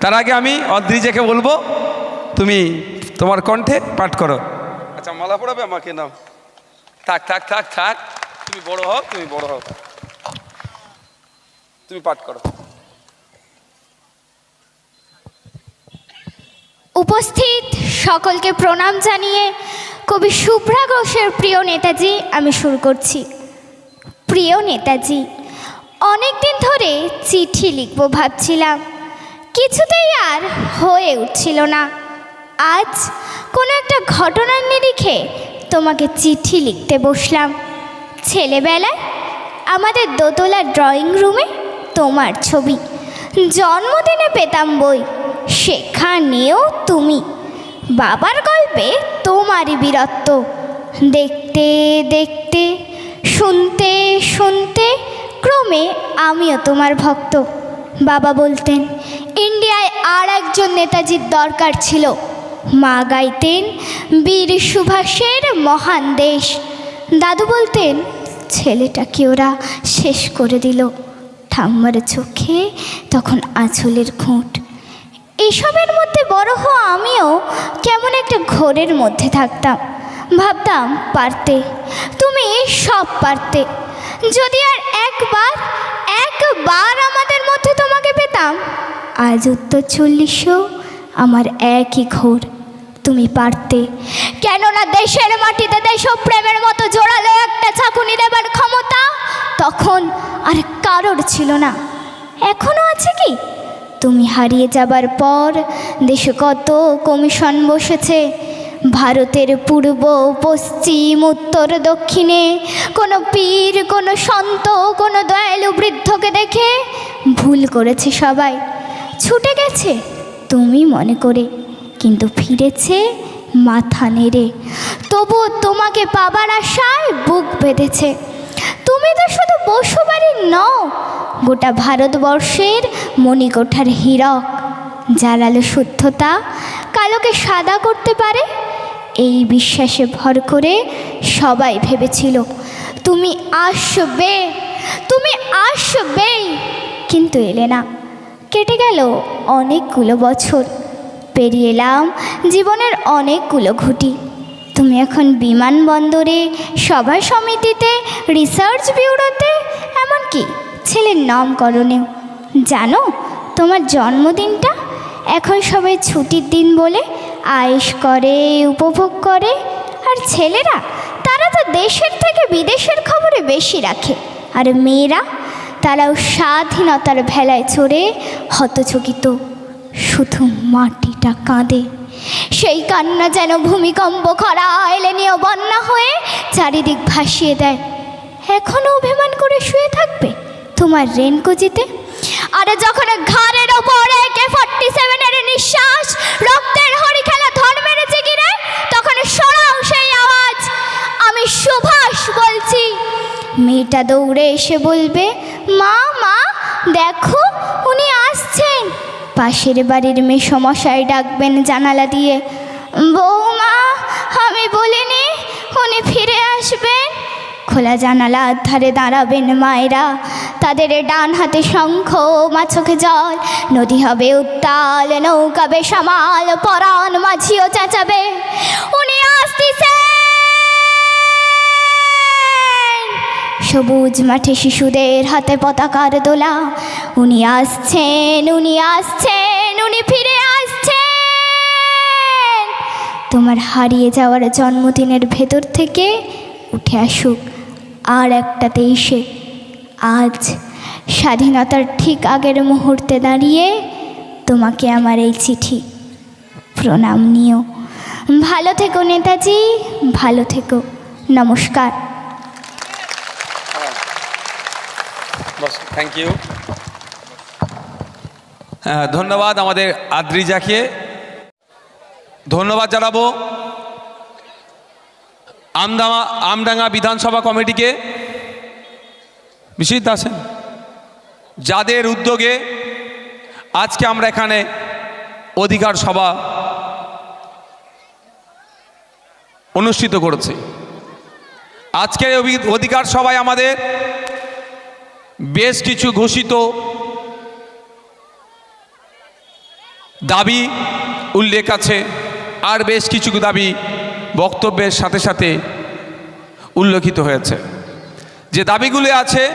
তার আগে আমি অদ্রিজাকে বলব তুমি তোমার কণ্ঠে পাঠ করো। আচ্ছা মালা পড়াবে আমাকে? নাও। থাক থাক থাক থাক। তুমি বড় হও তুমি বড় হও। তুমি পাঠ করো। উপস্থিত সকলকে প্রণাম জানিয়ে কবি শুভ্রা ঘোষের প্রিয় নেতাজি আমি শুরু করছি। প্রিয় নেতাজি অনেক দিন ধরে চিঠি লিখব ভাবছিলাম। কিছুতেই আর হয়ে উঠছিল না। আজ কোনো একটা ঘটনার নিরিখে তোমাকে চিঠি লিখতে বসলাম। ছেলেবেলায় আমাদের দোতলা ড্রয়িং রুমে তোমার ছবি, জন্মদিনে পেতাম বই, সেখানেও তুমি। বাবার গল্পে তোমারই বীরত্ব। দেখতে দেখতে, শুনতে শুনতে ক্রমে আমিও তোমার ভক্ত। বাবা বলতেন ইন্ডিয়ায় আর একজন নেতাজির দরকার ছিল। মা গাইতেন বীর সুভাষের মহান দেশ। দাদু বলতেন, ছেলেটাকে ওরা শেষ করে দিল। ঠাম্মার চোখে তখন আঁচলের খুঁট। এসবের মধ্যে বড় হওয়া আমিও কেমন একটা ঘোরের মধ্যে থাকতাম। ভাবতাম, পারতে, তুমি সব পারতে। যদি আর একবার একবার আমাদের আজ উত্তর চল্লিশও আমার একই ঘোর। তুমি পারতে। কেননা দেশের মাটিতে দেশপ্রেমের মতো জোরালো একটা চাকুনি দেবার ক্ষমতা তখন আর কারোর ছিল না। এখনও আছে কি? তুমি হারিয়ে যাবার পর দেশে কত কমিশন বসেছে। ভারতের পূর্ব, পশ্চিম, উত্তর, দক্ষিণে কোনো পীর, কোনো সন্ত, কোনো দয়ালু বৃদ্ধকে দেখে ভুল করেছে সবাই। ছুটে গেছে। তুমি মনে করে, কিন্তু ফিরেছে মাথা নেড়ে। তবুও তোমাকে পাবার আশায় বুক বেঁধেছে। তুমি তো শুধু বসুবাড়ির নও, গোটা ভারতবর্ষের মণিকোঠার হীরক। যার আলো শুদ্ধতা কালোকে সাদা করতে পারে? এই বিশ্বাসে ভর করে সবাই ভেবেছিল, তুমি আসবে, তুমি আসবেই। কিন্তু এলে না। কেটে গেল অনেকগুলো বছর। পেরিয়ে এলাম জীবনের অনেকগুলো ঘুটি। তুমি এখন বিমানবন্দরে সভা সমিতিতে, রিসার্চ ব্যুরোতে, এমনকি ছেলের নামকরণেও। জানো, তোমার জন্মদিনটা এখন সবাই ছুটির দিন বলে আয়েস করে, উপভোগ করে, আর ছেলেরা তারা তো দেশের থেকে বিদেশের খবরে বেশি রাখে। আর মেয়েরা তারাও স্বাধীনতার ভেলায় চড়ে হতচকিত, শুধু মাটিটা কাঁদে। সেই কান্না যেন ভূমিকম্প খরা এলে নিয়ে বন্যা হয়ে চারিদিক ভাসিয়ে দেয়। এখনও অভিমান করে শুয়ে থাকবে তোমার রেনকোজিতে? আরে যখন ঘাড়ের ওপরে কে ফর্টি সেভেনের নিঃশ্বাস, রক্তের হরি খেলা ধর মেরেছে গিরে তখন সরাও সেই আওয়াজ। আমি সুভাষ বলছি। মেয়েটা দৌড়ে এসে বলবে মা মা, দেখো, উনি আসছেন। পাশের বাড়ির মেসমশাই ডাকবেন জানালা দিয়ে। বৌমা, আমি বলিনি, উনি ফিরে আসবেন। খোলা জানালার ধারে দাঁড়াবেন মায়েরা। তাদের ডান হাতে শঙ্খ মা চোখে জল। নদী হবে উত্তাল নৌকাবে বেসামাল, পরাণ মাঝিও চেঁচাবে। উনি আসতেছেন। সবুজ মাঠে শিশুদের হাতে পতাকার দোলা। উনি আসছেন উনি আসছেন, উনি ফিরে আসছেন। তোমার হারিয়ে যাওয়ার জন্মদিনের ভেতর থেকে উঠে আসুক আর একটা তেইশে আজ স্বাধীনতার ঠিক আগের মুহূর্তে দাঁড়িয়ে তোমাকে আমার এই চিঠি প্রণাম নিও। ভালো থেকো নেতাজি, ভালো থেকো। নমস্কার। থ্যাংক ইউ ধন্যবাদ আমাদের আদ্রি আদ্রিজাকে ধন্যবাদ জানাব আমদামা আমডাঙ্গা বিধানসভা কমিটিকে। বিশ্বজিৎ আছেন। যাদের উদ্যোগে আজকে আমরা এখানে অধিকার সভা অনুষ্ঠিত করেছি। অভি- অধিকার সভায় আমাদের বেশ কিছু ঘোষিত দাবি উল্লেখ আছে, আর বেশ কিছু দাবি বক্তব্যের সাথে সাথে উল্লেখিত হয়েছে। যে দাবিগুলি আছে,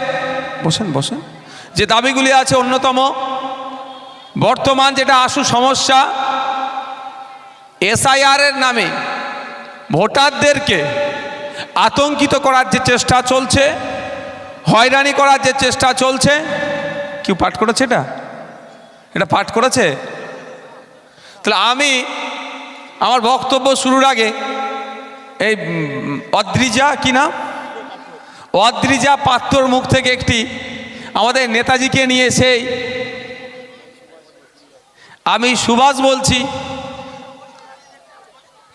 বসেন বসেন। যে দাবিগুলি আছে অন্যতম, বর্তমান যেটা আসু সমস্যা এসআইআরের নামে ভোটারদেরকে আতঙ্কিত করার যে চেষ্টা চলছে হয়রানি করার যে চেষ্টা চলছে, কেউ পাঠ করেছে এটা? এটা পাঠ করেছে? তাহলে আমি আমার বক্তব্য শুরুর আগে, এই অদ্রিজা কি না অদ্রিজা পাত্রর মুখ থেকে একটি আমাদের নেতাজিকে নিয়ে সেই আমি সুভাষ বলছি,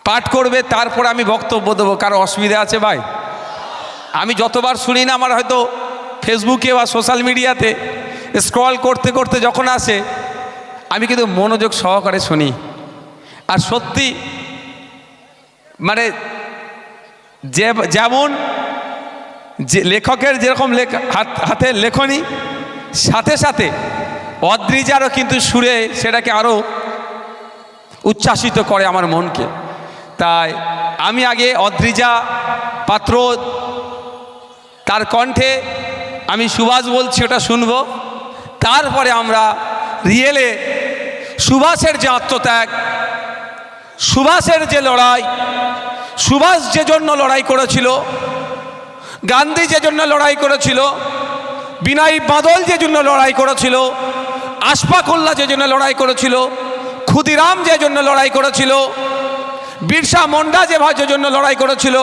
পাঠ করবে, তারপর আমি বক্তব্য দেবো, কারও অসুবিধা আছে ভাই? আমি যতবার শুনি না, আমার হয়তো ফেসবুকে বা সোশ্যাল মিডিয়াতে স্ক্রল করতে করতে যখন আসে, আমি কিন্তু মনোযোগ সহকারে শুনি। আর সত্যি মানে যে, যেমন যে লেখকের যেরকম লেখ হাত লেখনি, সাথে সাথে অদ্রিজারও কিন্তু সুরে সেটাকে আরও উচ্ছ্বাসিত করে আমার মনকে। তাই আমি আগে অদ্রিজা পাত্র তার কণ্ঠে আমি সুভাষ বলছি, ওটা শুনব। তারপরে আমরা রিয়েলে সুভাষের যে আত্মত্যাগ, সুভাষের যে লড়াই, সুভাষ যে জন্য লড়াই করেছিল, গান্ধী যে জন্য লড়াই করেছিল, বিনয় বাদল যে জন্য লড়াই করেছিল, আশফাকুল্লাহ যে জন্য লড়াই করেছিল, ক্ষুদিরাম যে জন্য লড়াই করেছিল, বিরসা মন্ডা যে জন্য লড়াই করেছিল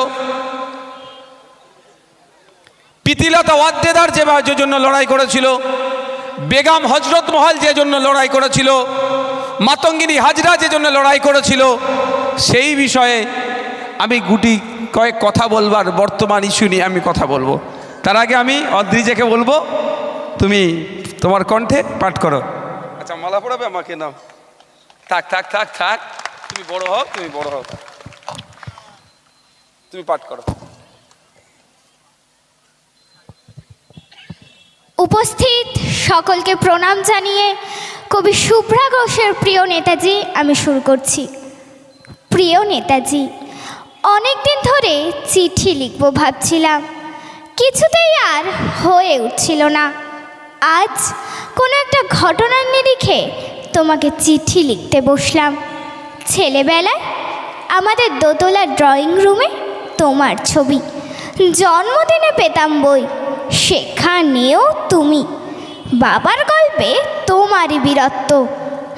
পিতিলতা ওয়াদ্দেদার যে জন্য লড়াই করেছিল, বেগম হজরত মহল যে জন্য লড়াই করেছিল, মাতঙ্গিনী হাজরা যে জন্য লড়াই করেছিল, সেই বিষয়ে আমি গুটি কয়েক কথা বলবার বর্তমান ইস্যু নিয়ে আমি কথা বলব। তার আগে আমি অদ্রিজাকে বলব, তুমি তোমার কণ্ঠে পাঠ করো। আচ্ছা মালা পড়াবে আমাকে? নাম থাক থাক থাক থাক। তুমি বড় হও, তুমি বড় হও। তুমি পাঠ করো। উপস্থিত। সকলকে প্রণাম জানিয়ে কবি শুভ্রা ঘোষের প্রিয় নেতাজি, আমি শুরু করছি। প্রিয় নেতাজি অনেক দিন ধরে চিঠি লিখব ভাবছিলাম। কিছুতেই আর হয়ে উঠছিল না। আজ কোনো একটা ঘটনার নিরিখে তোমাকে চিঠি লিখতে বসলাম। ছেলেবেলায় আমাদের দোতলা ড্রয়িং রুমে তোমার ছবি। জন্মদিনে পেতাম বই। সেখানেও তুমি। বাবার গল্পে তোমারই বীরত্ব।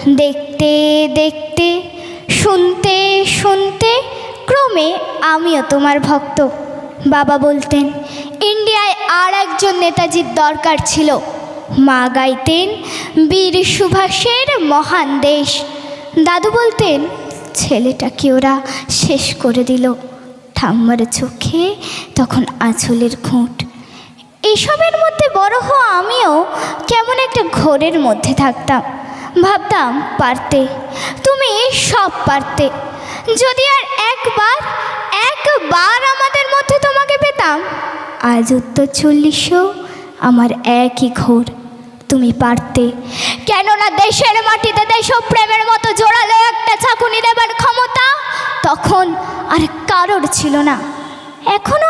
দেখতে দেখতে, শুনতে শুনতে ক্রমে আমিও তোমার ভক্ত। বাবা বলতেন, ইন্ডিয়ায় আর একজন নেতাজির দরকার ছিল। মা গাইতেন, বীর সুভাষের মহান দেশ। দাদু বলতেন, ছেলেটাকে ওরা শেষ করে দিল। ঠাম্মার চোখে তখন আঁচলের খুঁট। এসবের মধ্যে বড় হওয়া আমিও কেমন একটা ঘোরের মধ্যে থাকতাম। ভাবতাম, পারতে, তুমি সব পারতে। যদি আর একবার একবার আমাদের মধ্যে তোমাকে পেতাম, আজ উত্তর চল্লিশেও আমার একই ঘোর। তুমি পারতে। কেননা দেশের মাটিতে দেশপ্রেমের মতো জোরালো একটা চাকুনি দেবার ক্ষমতা তখন আর কারোর ছিল না। এখনও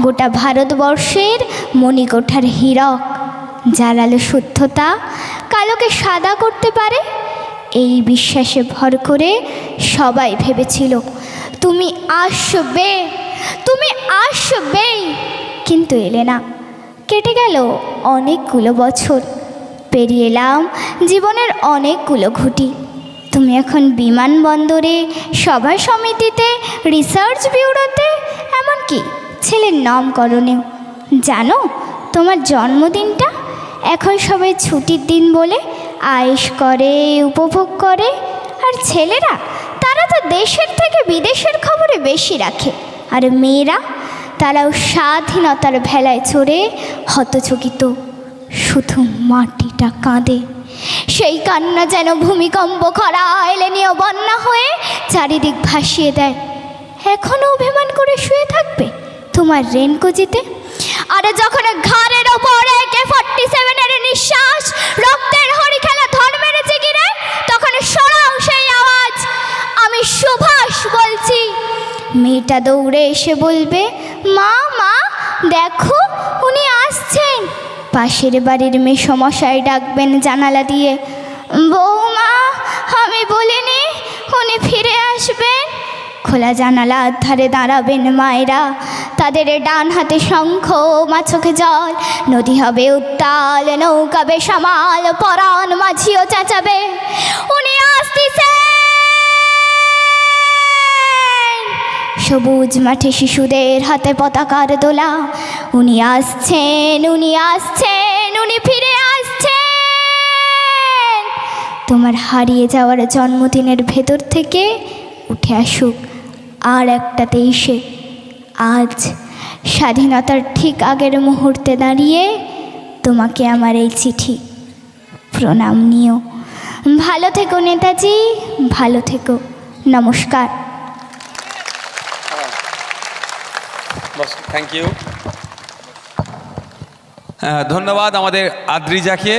গোটা ভারতবর্ষের মণিকোঠার হীরক। যার আলো শুদ্ধতা কালোকে সাদা করতে পারে? এই বিশ্বাসে ভর করে সবাই ভেবেছিল, তুমি আসবে, তুমি আসবেই কিন্তু এলে না। কেটে গেল অনেকগুলো বছর। পেরিয়ে এলাম জীবনের অনেকগুলো ঘুটি। তুমি এখন বিমানবন্দরে, সভা সমিতিতে, রিসার্চ ব্যুরোতে এমনকি ছেলের নামকরণেও জানো, তোমার জন্মদিনটা এখন সবাই ছুটির দিন বলে আয়েস করে, উপভোগ করে। আর ছেলেরা, তারা তো দেশের থেকে বিদেশের খবরে বেশি রাখে। আর মেয়েরা, তারাও স্বাধীনতার ভেলায় চড়ে হতচকিত, শুধু মাটিটা কাঁদে। সেই কান্না যেন ভূমিকম্প খরা এলে নিয়ে বন্যা হয়ে চারিদিক ভাসিয়ে দেয়। এখনও অভিমান করে শুয়ে থাকবে? তোমার রেনকোজিতে? আর যখন ঘাড়ের ওপরে কে ফর্টি সেভেনের নিঃশ্বাস, রক্তের হরি খেলা ধন মেরেছে গিরে তখন সরাও সেই আওয়াজ। আমি সুভাষ বলছি। মেয়েটা দৌড়ে এসে বলবে, মা মা, দেখো, উনি আসছেন। পাশের বাড়ির মেয়ে সমস্যায় ডাকবেন জানালা দিয়ে, বৌমা, আমি বলিনি, উনি ফিরে আসবেন? খোলা জানালার ধারে দাঁড়াবেন মায়েরা। তাদের ডান হাতে শঙ্খ মা চোখে জল। নদী হবে উত্তাল নৌকাবে বেসামাল পরাণ মাঝিও চেঁচাবে। উনি আসতেছেন। সবুজ মাঠে শিশুদের হাতে পতাকার দোলা। উনি আসছেন উনি আসছেন, উনি ফিরে আসছেন। তোমার হারিয়ে যাওয়ার জন্মদিনের ভেতর থেকে উঠে আসুক। আর একটা তেইশে আজ স্বাধীনতার ঠিক আগের মুহূর্তে দাঁড়িয়ে তোমাকে আমার এই চিঠি। প্রণাম নিও। ভালো থেকো নেতাজি, ভালো থেকো। নমস্কার। থ্যাংক ইউ ধন্যবাদ আমাদের আদ্রিজাকে।